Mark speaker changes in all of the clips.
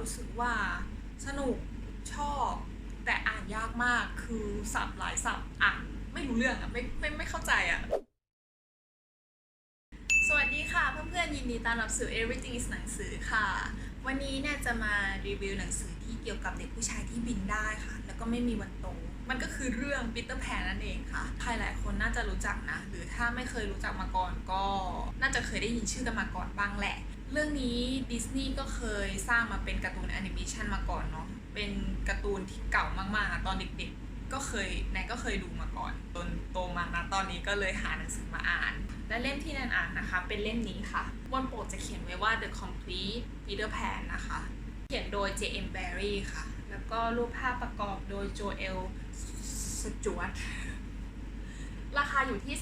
Speaker 1: รู้สึกว่าสนุกชอบแต่อ่านยากมากคือสับหลายสับอ่านไม่รู้เรื่องอะไม่ไม่ไม่เข้าใจอะ สวัสดีค่ะ เพื่อนๆยินดีต้อนรับสู่ Everything is หนังสือค่ะ วันนี้เนี่ยจะมารีวิวหนังสือที่เกี่ยวกับเด็กผู้ชายที่บินได้ค่ะ แล้วก็ไม่มีวันโตมันก็คือเรื่องปีเตอร์แพนนั่นเองค่ะ ใครหลายคนน่าจะรู้จักนะ หรือถ้าไม่เคยรู้จักมาก่อนก็น่าจะเคยได้ยินชื่อกันมาก่อนบ้างแหละ เรื่องนี้ดิสนีย์ก็เคยสร้างมาเป็นการ์ตูนแอนิเมชันมาก่อนเนาะ เป็นการ์ตูนที่เก่ามากๆ ตอนเด็กๆ ก็เคยแนนก็เคยดูมาก่อน จนโตมานะตอนนี้ก็เลยหาหนังสือมาอ่าน และเล่มที่แนนอ่านนะคะ เป็นเล่มนี้ค่ะบนปกจะเขียนไว้ว่า The Complete Peter Pan นะคะ เขียนโดย J.M. Barrie ค่ะ แล้วก็รูปภาพประกอบโดย Joel s t u a r t ราคาอยู่ที่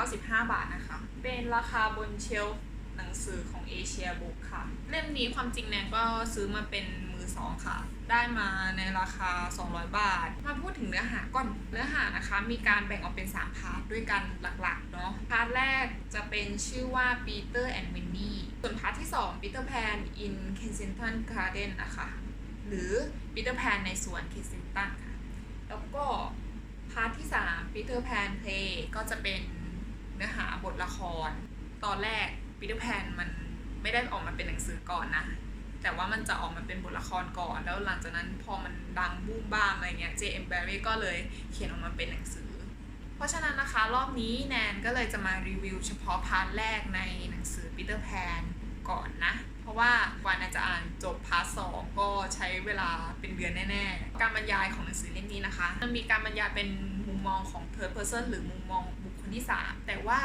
Speaker 1: 295 บาทนะคะ เป็นราคาบนเชลฟ์ หนังสือของเอเชียบุ๊กค่ะ เล่มนี้ความจริงแนนก็ซื้อมาเป็นมือสองค่ะ ได้มาในราคา 200 บาท มาพูดถึงเนื้อหาก่อนเนื้อหานะคะมีการแบ่งออกเป็น 3 พาร์ทด้วยกันหลักๆเนาะพาร์ทแรกจะเป็นชื่อว่า Peter and Winnie ส่วนพาร์ทที่2 Peter Pan in Kensington Garden นนะคะหรือ Peter Pan ในสวน Kensington ค่ะแล้วก็พาร์ทที่3 Peter Pan Play ก็จะเป็นเนื้อหาบทละคร ตอนแรก Peter Pan มันไม่ได้ออกมาเป็นหนังสือก่อนนะ แต่ว่ามันจะออกมาเป็นบทละครก่อน แล้วหลังจากนั้นพอมันดังบูมบ้ามอะไรเงี้ย J.M. Barrie ก็เลยเขียนออกมาเป็นหนังสือ เพราะฉะนั้นนะคะรอบนี้แนนก็เลยจะมารีวิวเฉพาะพาร์ทแรกในหนังสือ Peter Pan ก่อนนะ เพราะว่ากว่าแนนจะอ่านจบพาร์ทสองก็ใช้เวลาเป็นเดือนแน่ ๆ การบรรยายของหนังสือเล่มนี้นะคะ มันมีการบรรยายเป็นมุมมองของ third person หรือมุมมองบุคคลที่ 3 แต่ว่า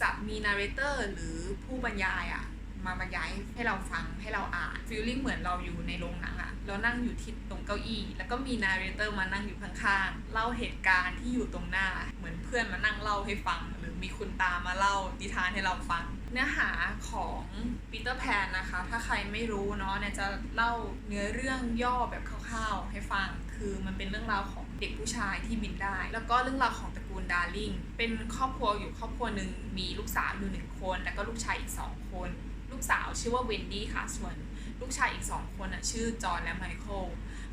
Speaker 1: จะมีนาร์เรเตอร์หรือผู้บรรยายอะมาบรรยายให้เราฟังให้เราอ่านฟีลลิ่งเหมือนเราอยู่ในโรงหนังอะเรานั่งอยู่ที่ตรงเก้าอี้ แล้วก็มีนาร์เรเตอร์มานั่งอยู่ข้างๆเล่าเหตุการณ์ที่อยู่ตรงหน้า เหมือนเพื่อนมานั่งเล่าให้ฟัง หรือมีคุณตามาเล่านิทานให้เราฟัง เนื้อหาของปีเตอร์แพนนะคะ ถ้าใครไม่รู้เนาะเนี่ยจะเล่าเนื้อเรื่องย่อแบบคร่าวๆให้ฟัง คือมันเป็นเรื่องราวของเด็กผู้ชายที่บินได้ แล้วก็เรื่องราวของตระ กูลดาริงเป็นครอบครัวอยู่ครอบครัวหนึ่งมีลูกสาวอยู่หนึ่งคน แล้วก็ลูกชายอีกสองคน ลูกสาวชื่อว่าเวนดี้ค่ะส่วน ลูกชายอีกสองคนอะชื่อจอห์นและไมเคิล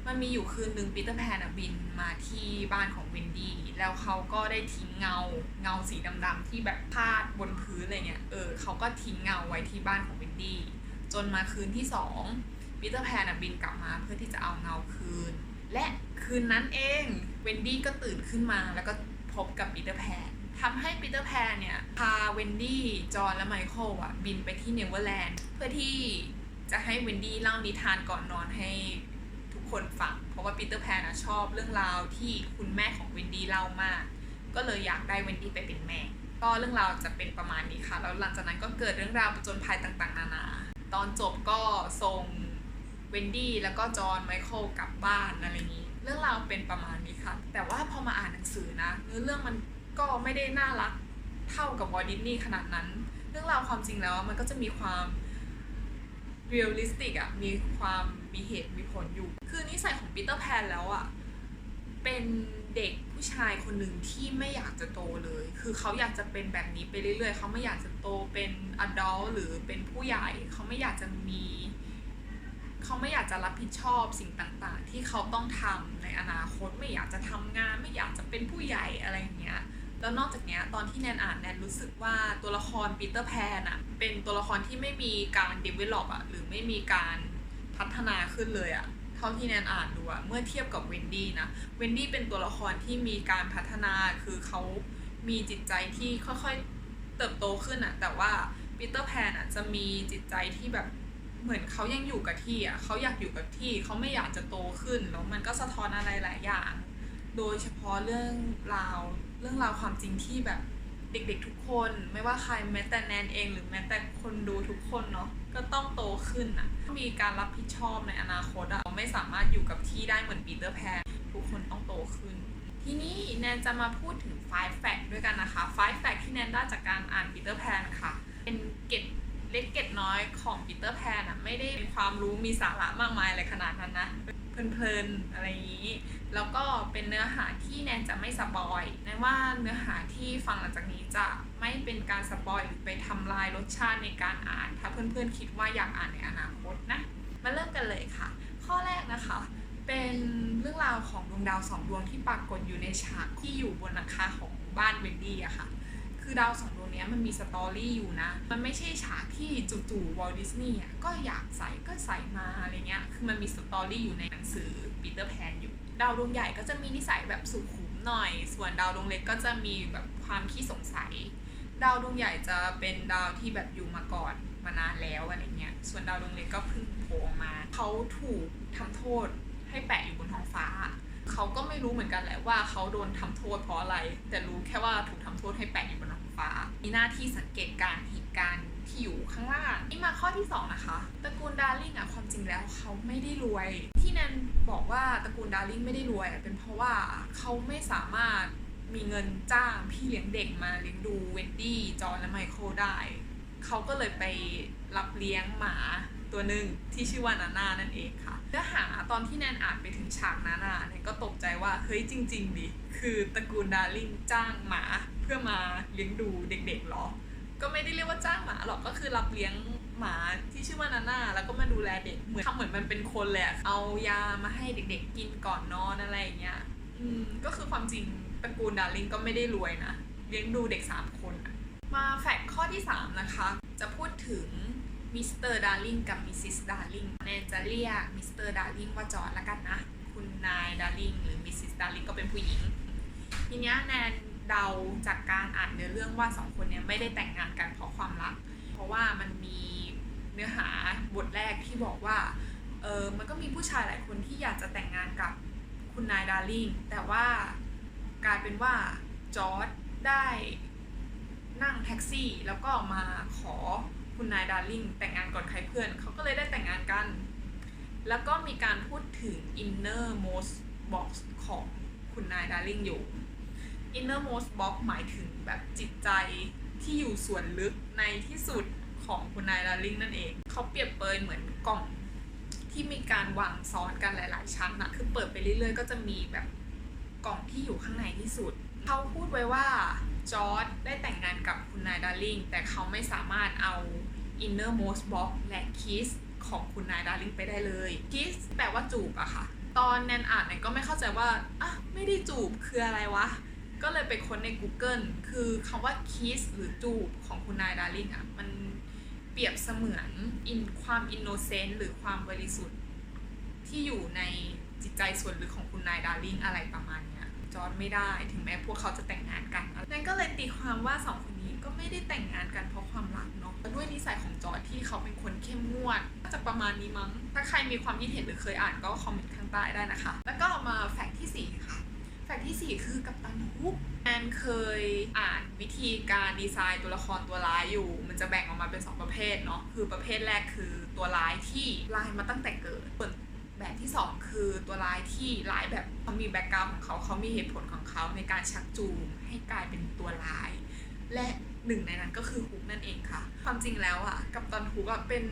Speaker 1: มันมีอยู่คืนหนึ่งปีเตอร์แพนบินมาที่บ้านของเวนดี้แล้วเขาก็ได้ทิ้งเงาเงาสีดำๆที่แบบพาดบนพื้นอะไรเงี้ยเออเขาก็ทิ้งเงาไว้ที่บ้านของเวนดี้จนมาคืนที่สองปีเตอร์แพนบินกลับมาเพื่อที่จะเอาเงาคืน และคืนนั้นเองเวนดี้ก็ตื่นขึ้นมาแล้วก็ พบกับปีเตอร์แพนทำให้ปีเตอร์แพนเนี่ย พาเวนดี้ จอห์นและไมเคิลอะ บินไปที่เนเวอร์แลนด์ เพื่อที่จะให้เวนดี้เล่านิทานก่อนนอนให้ทุกคนฟัง เพราะว่าปีเตอร์แพนอะชอบเรื่องราวที่คุณแม่ของเวนดี้เล่ามาก ก็เลยอยากได้เวนดี้ไปเป็นแม่ ก็เรื่องราวจะเป็นประมาณนี้ค่ะ แล้วหลังจากนั้นก็เกิดเรื่องราวประจนภัยต่างๆ นานา ตอนจบก็ส่งเวนดี้แล้วก็จอห์นไมเคิลกลับบ้านอะไรนี้ เรื่องราวเป็นประมาณนี้ค่ะ แต่ว่าพอมาอ่านหนังสือนะเนื้อเรื่องมันก็ไม่ได้น่ารักเท่ากับวอลดิสนีย์ขนาดนั้น เรื่องราวความจริงแล้วมันก็จะมีความเรียลลิสติกอะมีความมีเหตุมีผลอยู่ คือนิสัยของปีเตอร์แพนแล้วอะเป็นเด็กผู้ชายคนหนึ่งที่ไม่อยากจะโตเลย คือเขาอยากจะเป็นแบบนี้ไปเรื่อยๆ เขาไม่อยากจะโตเป็นอดัลหรือเป็นผู้ใหญ่ เขาไม่อยากจะมี เขาไม่อยากจะรับผิดชอบสิ่งต่างๆ ที่เขาต้องทำในอนาคตไม่อยากจะทำงาน ไม่อยากจะเป็นผู้ใหญ่อะไรอย่างเงี้ยแล้วนอกจากเนี้ยตอนที่แนนอ่านแนนรู้สึกว่าตัวละครปีเตอร์แพนอะเป็นตัวละครที่ไม่มีการ develop อะหรือไม่มีการพัฒนาขึ้นเลยอะเท่าที่แนนอ่านดูอะเมื่อเทียบกับเวนดี้นะเวนดี้เป็นตัวละครที่มีการพัฒนาคือเขามีจิตใจที่ค่อยๆเติบโตขึ้นอะแต่ว่าปีเตอร์แพนอะจะมีจิตใจที่แบบ เหมือนเขายังอยู่กับที่อะเขาอยากอยู่กับที่เขาไม่อยากจะโตขึ้นแล้วมันก็สะท้อนอะไรหลายอย่าง โดยเฉพาะเรื่องราวเรื่องราวความจริงที่แบบเด็กๆทุกคนไม่ว่าใครแม้แต่แนนเอง หรือแม้แต่คนดูทุกคนเนาะก็ต้องโตขึ้นอะมีการรับผิดชอบในอนาคตอะเราไม่สามารถอยู่กับที่ได้เหมือนปีเตอร์แพนทุกคนต้องโตขึ้น ทีนี้แนนจะมาพูดถึง five fact ด้วยกันนะคะ five fact ที่แนนได้จากการอ่านปีเตอร์แพนค่ะ เป็นเก็ด เล็กเก็ดน้อยของปีเตอร์แพนอะไม่ได้มีความรู้มีสาระมากมายอะไรขนาดนั้นนะ เพลินๆ อะไรอย่างนี้ แล้วก็เป็นเนื้อหาที่แนนจะไม่สปอยแนนว่าเนื้อหาที่ฟังหลังจากนี้จะไม่เป็นการสปอยหรือไปทำลายรสชาติในการอ่าน ถ้าเพื่อนๆคิดว่าอยากอ่านในอนาคตนะ มาเริ่มกันเลยค่ะ ข้อแรกนะคะเป็นเรื่องราวของดวงดาวสองดวงที่ปรากฏอยู่ในฉากที่อยู่บนหลังคาของบ้านเวนดี้อะค่ะ คือดาวสองดวงนี้มันมีสตอรี่อยู่นะ มันไม่ใช่ฉากที่จู่ๆวอลดิสนีย์ก็อยากใส่ก็ใส่มาอะไรเงี้ย คือมันมีสตอรี่อยู่ในหนังสือปีเตอร์แพนอยู่ ดาวดวงใหญ่ก็จะมีนิสัยแบบสุขุมหน่อย ส่วนดาวดวงเล็กก็จะมีแบบความขี้สงสัย ดาวดวงใหญ่จะเป็นดาวที่แบบอยู่มาก่อนมานานแล้วอะไรเงี้ย ส่วนดาวดวงเล็กก็เพิ่งโผล่มา เขาถูกทำโทษให้แปะอยู่บนท้องฟ้า เขาก็ไม่รู้เหมือนกันแหละว่าเขาโดนทำโทษเพราะอะไร แต่รู้แค่ว่าถูกทำโทษให้แปะอยู่บนท้องฟ้า มีหน้าที่สังเกตการเหตุการณ์ที่อยู่ข้างล่างนี่มาข้อที่สองนะคะตระกูลดาร์ลิงอะความจริงแล้วเขาไม่ได้รวย ที่แนนบอกว่าตระกูลดาร์ลิงไม่ได้รวยเป็นเพราะว่าเขาไม่สามารถมีเงินจ้างพี่เลี้ยงเด็กมาเลี้ยงดูเวนดี้จอห์นและไมเคิลได้ เขาก็เลยไปรับเลี้ยงหมาตัวหนึ่งที่ชื่อว่านาน่านั่นเองค่ะเนื้อหาตอนที่แนนอ่านไปถึงฉากนาน่าเนี่ยก็ตกใจว่าเฮ้ยจริง ๆดิคือตระกูลดาร์ลิงจ้างหมาเพื่อมาเลี้ยงดูเด็กๆหรอ ก็ไม่ได้เรียกว่าจ้างหมาหรอกก็คือรับเลี้ยงหมาที่ชื่อว่านาน่าแล้วก็มาดูแลเด็กเหมือนทำเหมือนมันเป็นคนเลยอะเอายามาให้เด็กๆกินก่อนนอนอะไรอย่างเงี้ยอืมก็คือความจริงตระกูลดาร์ลิงก็ไม่ได้รวยนะเลี้ยงดูเด็กสามคนอะ มาแฟกข้อที่ 3 นะคะ จะพูดถึงมิสเตอร์ดาร์ลิงกับมิสซิสดาร์ลิงแนนจะเรียกมิสเตอร์ดาร์ลิงว่าจอร์ดละกันนะ คุณนายดาร์ลิงหรือมิสซิสดาร์ลิงก็เป็นผู้หญิง ทีเนี้ยแนนเดาจากการอ่านเนื้อเรื่องว่าสองคนเนี้ยไม่ได้แต่งงานกันเพราะความรัก เพราะว่ามันมีเนื้อหาบทแรกที่บอกว่าเออมันก็มีผู้ชายหลายคนที่อยากจะแต่งงานกับคุณนายดาร์ลิงแต่ว่ากลายเป็นว่าจอร์ดได้ นั่งแท็กซี่ แล้วก็มาขอคุณนายดาร์ลิงแต่งงานก่อนใครเพื่อน เขาก็เลยได้แต่งงานกัน แล้วก็มีการพูดถึง innermost box ของคุณนายดาร์ลิงอยู่ innermost box หมายถึงแบบจิตใจที่อยู่ส่วนลึกในที่สุดของคุณนายดาร์ลิงนั่นเอง เขาเปรียบเปยเหมือนกล่องที่มีการวางซ้อนกันหลาย ๆ ชั้นอะคือเปิดไปเรื่อย ๆ ก็จะมีแบบกล่องที่อยู่ข้างในที่สุด เขาพูดไว้ว่า จอร์ดได้แต่งงานกับคุณนายดาร์ลิงแต่เขาไม่สามารถเอา innermost box และ kiss ของคุณนายดาร์ลิงไปได้เลย kiss แปลว่าจูบอะค่ะ ตอนแนนอ่านเนี่ยก็ไม่เข้าใจว่าอะไม่ได้จูบคืออะไรวะ ก็เลยไปค้นใน Google คือคำว่า kiss หรือจูบของคุณนายดาร์ลิงอะมันเปรียบเสมือนอินความอินโนเซนต์หรือความบริสุทธิ์ ที่อยู่ในจิตใจส่วนลึกของคุณนายดาร์ลิงอะไรประมาณเนี้ยจอร์ดไม่ได้ถึงแม้พวกเขาจะแต่งงาน ตีความว่าสองคนนี้ก็ไม่ได้แต่งงานกันเพราะความรักเนาะด้วยนิสัยของจอร์ดที่เขาเป็นคนเข้มงวดจะประมาณนี้มั้ง ถ้าใครมีความคิดเห็นหรือเคยอ่านก็คอมเมนต์ข้างใต้ได้นะคะ แล้วก็มาแฟกต์ที่สี่ค่ะ แฟกต์ที่ 4 คือกัปตันฮุกแอนเคยอ่านวิธีการดีไซน์ตัวละครตัวร้ายอยู่ มันจะแบ่งออกมาเป็น 2 ประเภทเนาะคือประเภทแรกคือตัวร้ายที่ร้ายมาตั้งแต่เกิดส่วนแบบที่ 2 คือตัวร้ายที่ร้ายแบบเขามีแบ็กกราวด์ของเขาเขามีเหตุผลของ เขาในการชักจูงให้กลายเป็นตัวร้าย และหนึ่งในนั้นก็คือฮุกนั่นเองค่ะ ความจริงแล้วอะกัปตันฮุกอะเป็น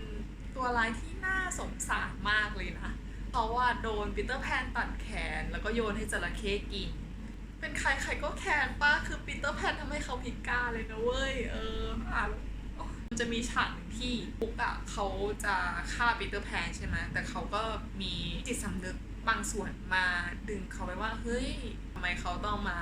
Speaker 1: ตัวร้ายที่น่าสงสารมากเลยนะเพราะว่าโดนปีเตอร์แพนตัดแขน แล้วก็โยนให้จระเข้กิน เป็นใครใครก็แคนป้าคือปีเตอร์แพนทำให้เขาพิการเลยนะเว้ยเอออ่านแล้วมันจะมีฉากที่ปุกอะเขาจะฆ่าปีเตอร์แพนใช่ไหมแต่เขาก็มีจิตสำนึกบางส่วนมาดึงเขาไว้ว่า เฮ้ยำไมเขาต้องมา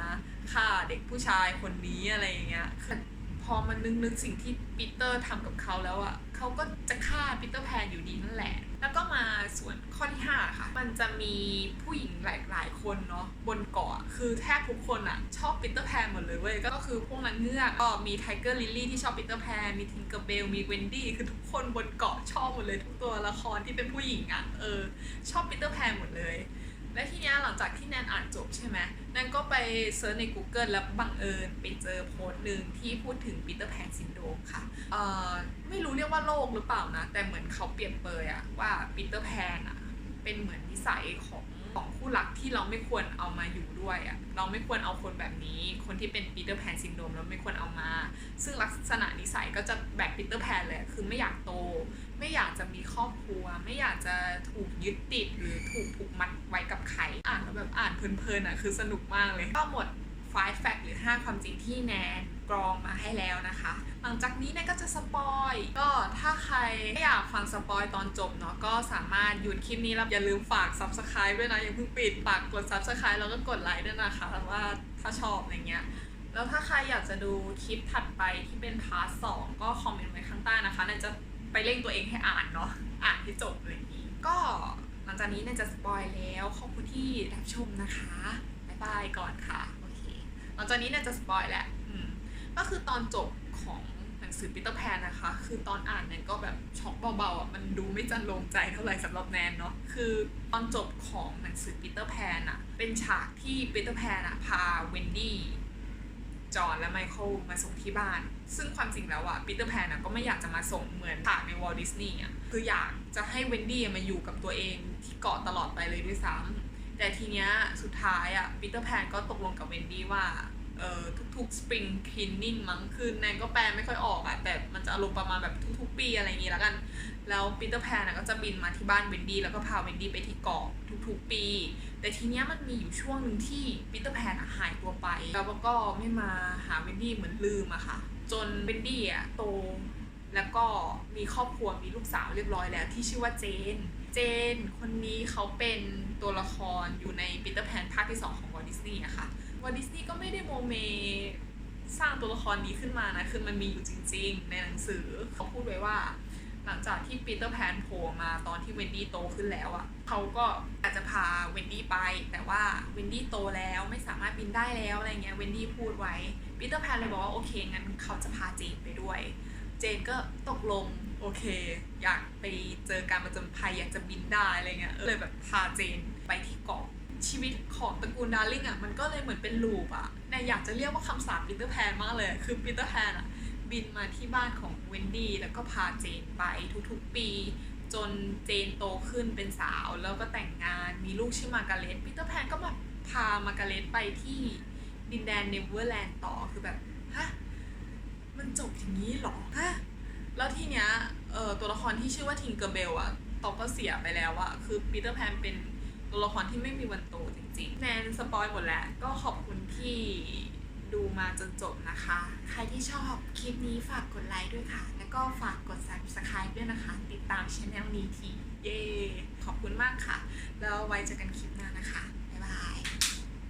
Speaker 1: ฆ่าเด็กผู้ชายคนนี้อะไรอย่างเงี้ยคือพอมันนึกนึกสิ่งที่ปีเตอร์ทำกับเขาแล้วอะเขาก็จะฆ่าปีเตอร์แพนอยู่ดีนั่นแหละ แล้วก็มาส่วนข้อที่5ค่ะ มันจะมีผู้หญิงหลายๆคนเนาะบนเกาะคือแทบทุกคนอะชอบปีเตอร์แพนหมดเลยเว้ย ก็คือพวกนางเงือกก็มีไทเกอร์ลิลลี่ที่ชอบปีเตอร์แพน มีทิงเกอร์เบล มีเวนดี้ คือทุกคนบนเกาะชอบหมดเลย ทุกตัวละครที่เป็นผู้หญิงอะเออ ชอบปีเตอร์แพนหมดเลย และทีนี้หลังจากที่แนนอ่านจบใช่ไหมแนนก็ไปเซิร์ชใน Google แล้วบังเอิญไปเจอโพสต์หนึ่งที่พูดถึงปีเตอร์แพนซินโดมค่ะเอ่อไม่รู้เรียกว่าโรคหรือเปล่านะ แต่เหมือนเขาเปรียบเปรยอะว่าปีเตอร์แพนอะเป็นเหมือนนิสัยของของคู่รักที่เราไม่ควรเอามาอยู่ด้วยอะเราไม่ควรเอาคนแบบนี้ คนที่เป็นปีเตอร์แพนซินโดมเราไม่ควรเอามา ซึ่งลักษณะนิสัยก็จะแบบปีเตอร์แพนเลยคือไม่อยากโต ไม่อยากจะมีครอบครัว ไม่อยากจะถูกยึดติดหรือถูกผูกมัดไว้กับใครอ่านแล้วแบบอ่านเพลินๆอะคือสนุกมากเลย ก็หมดไฟ5 fact หรือ 5 ความจริงที่แนนกรองมาให้แล้วนะคะ หลังจากนี้แนนก็จะสปอย ก็ถ้าใครไม่อยากฟังสปอยตอนจบเนาะก็สามารถหยุดคลิปนี้แล้วอย่าลืมฝาก subscribe ด้วยนะอย่าเพิ่งปิดฝากกด subscribe แล้วก็กดไลค์ด้วยนะคะว่าถ้าชอบอะไรเงี้ยแล้วถ้าใครอยากจะดูคลิปถัดไปที่เป็นพาร์ทสองก็คอมเมนต์ไว้ข้างใต้นะคะแนนจะ ไปเร่งตัวเองให้อ่านเนาะอ่านให้จบอะไรอย่างนี้ ก็หลังจากนี้แนนจะสปอยแล้วขอบคุณที่รับชมนะคะบ๊ายบายก่อนค่ะโอเคหลังจากนี้แนนจะสปอยแหล้วอืมก็คือตอนจบของหนังสือปีเตอร์แพนนะคะ คือตอนอ่านแนนก็แบบช็อกเบาๆอะมันดูไม่จันลงใจเท่าไหร่สำหรับแนนเนาะคือตอนจบของหนังสือปีเตอร์แพนอะเป็นฉากที่ปีเตอร์แพนอะพาเวนดี้ จอห์นและไมเคิลมาส่งที่บ้าน ซึ่งความจริงแล้วอะปีเตอร์แพนก็ไม่อยากจะมาส่งเหมือนฉากในวอลดิสนีย์อะคืออยากจะให้เวนดี้มาอยู่กับตัวเองที่เกาะตลอดไปเลยด้วยซ้ำแต่ทีเนี้ยสุดท้ายอะปีเตอร์แพนก็ตกลงกับเวนดี้ว่า เอ่อทุกๆ spring cleaning มั้งคือแนนก็แปลไม่ค่อยออกอะแต่มันจะอารมณ์ประมาณแบบทุกๆ ปีอะไรอย่างงี้แล้วกัน แล้วปีเตอร์แพนอะก็จะบินมาที่บ้านเวนดี้แล้วก็พาเวนดี้ไปที่เกาะทุกๆ ปี แต่ทีเนี้ยมันมีอยู่ช่วงหนึ่งที่ปีเตอร์แพนอะหายตัวไป แล้วก็ไม่มาหาเวนดี้เหมือนลืมอะค่ะ จนเวนดี้อะโตแล้วก็มีครอบครัวมีลูกสาวเรียบร้อยแล้ว ที่ชื่อว่าเจน เจน คนนี้เขาเป็นตัวละครอยู่ในปีเตอร์แพนภาคที่สองของวอลดิสนีย์อะค่ะ วอลดิสนีย์ก็ไม่ได้โมเมสร้างตัวละครนี้ขึ้นมานะ คือมันมีอยู่จริง ๆ ในหนังสือเขาพูดไว้ว่า หลังจากที่ปีเตอร์แพนโผล่มาตอนที่เวนดี้โตขึ้นแล้วอะ่ะเขาก็อาจจะพาเวนดี้ไป แต่ว่าเวนดี้โตแล้วไม่สามารถบินได้แล้วอะไรเงี้ยเวนดี้พูดไว้ปีเตอร์แพนเลยบอกว่าโอเคงั้นเขาจะพาเจนไปด้วย เจนก็ตกลงโอเค อยากไปเจอการประจำภัยอยากจะบินได้อะไรเงี้ยเออเลยแบบพาเจนไปที่เกาะ ชีวิตของตระกูลดาร์ลิงอะมันก็เลยเหมือนเป็นลูปอะแนอยากจะเรียกว่าคำสาปปีเตอร์แพนมากเลย คือปีเตอร์แพนอะบินมาที่บ้านของเวนดี้แล้วก็พาเจนไปทุกๆปี จนเจนโตขึ้นเป็นสาว แล้วก็แต่งงานมีลูกชื่อมาการ์เร็ตปีเตอร์แพนก็แบบพามาการ์เร็ตไปที่ดินแดนเนเวอร์แลนด์ต่อคือแบบฮะมันจบอย่างนี้หรอฮะแล้วทีเนี้ยเออตัวละครที่ชื่อว่าทิงเกอร์เบลอะตอก็เสียไปแล้วอะคือปีเตอร์แพนเป็น ตัวละครที่ไม่มีวันโตจริงๆ แนนสปอยหมดแล้ว ก็ขอบคุณที่ดูมาจนจบนะคะ ใครที่ชอบคลิปนี้ฝากกดไลค์ด้วยค่ะ แล้วก็ฝากกด subscribe ด้วยนะคะ ติดตามช anel นี้ที เย้ขอบคุณมากค่ะ แล้วไว้เจอกันคลิปหน้านะคะ